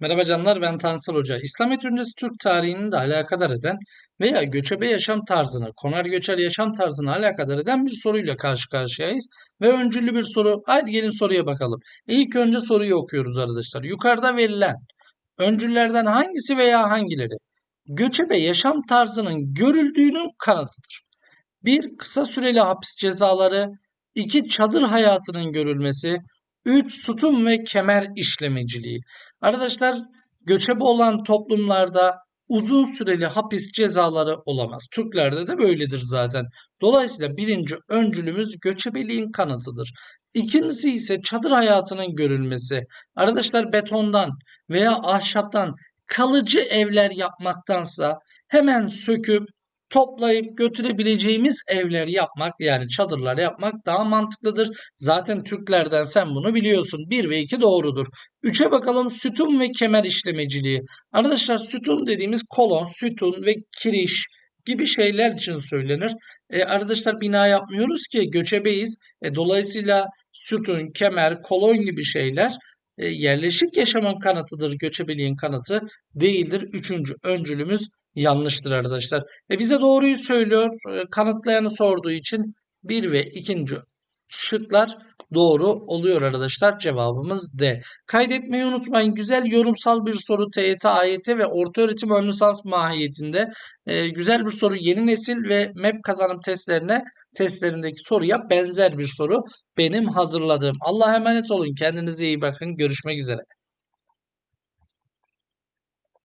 Merhaba canlar ben Tansel Hoca. İslamiyet öncesi Türk tarihini de alakadar eden veya göçebe yaşam tarzını, konar göçer yaşam tarzını alakadar eden bir soruyla karşı karşıyayız. Ve öncüllü bir soru. Haydi gelin soruya bakalım. İlk önce soruyu okuyoruz arkadaşlar. Yukarıda verilen öncüllerden hangisi veya hangileri göçebe yaşam tarzının görüldüğünün kanıtıdır? 1. Kısa süreli hapis cezaları 2. Çadır hayatının görülmesi 3. Sütun ve kemer işlemeciliği. Arkadaşlar göçebe olan toplumlarda uzun süreli hapis cezaları olamaz. Türklerde de böyledir zaten. Dolayısıyla birinci öncülümüz göçebeliğin kanıtıdır. İkincisi ise çadır hayatının görülmesi. Arkadaşlar betondan veya ahşaptan kalıcı evler yapmaktansa hemen söküp toplayıp götürebileceğimiz evler yapmak yani çadırlar yapmak daha mantıklıdır. Zaten Türklerden sen bunu biliyorsun. 1 ve 2 doğrudur. 3'e bakalım sütun ve kemer işlemeciliği. Arkadaşlar sütun dediğimiz kolon, sütun ve kiriş gibi şeyler için söylenir. E, arkadaşlar bina yapmıyoruz ki göçebeyiz. E, dolayısıyla sütun, kemer, kolon gibi şeyler e, yerleşik yaşamın kanıtıdır. Göçebeliğin kanıtı değildir. Üçüncü öncülümüz yanlıştır arkadaşlar. E bize doğruyu söylüyor. E, kanıtlayanı sorduğu için 1 ve 2. şıklar doğru oluyor arkadaşlar. Cevabımız D. Kaydetmeyi unutmayın. Güzel yorumsal bir soru TYT, AYT ve orta öğretim ön lisans mahiyetinde. E, güzel bir soru. Yeni nesil ve MEP kazanım testlerine testlerindeki soruya benzer bir soru benim hazırladığım. Allah'a emanet olun. Kendinize iyi bakın. Görüşmek üzere.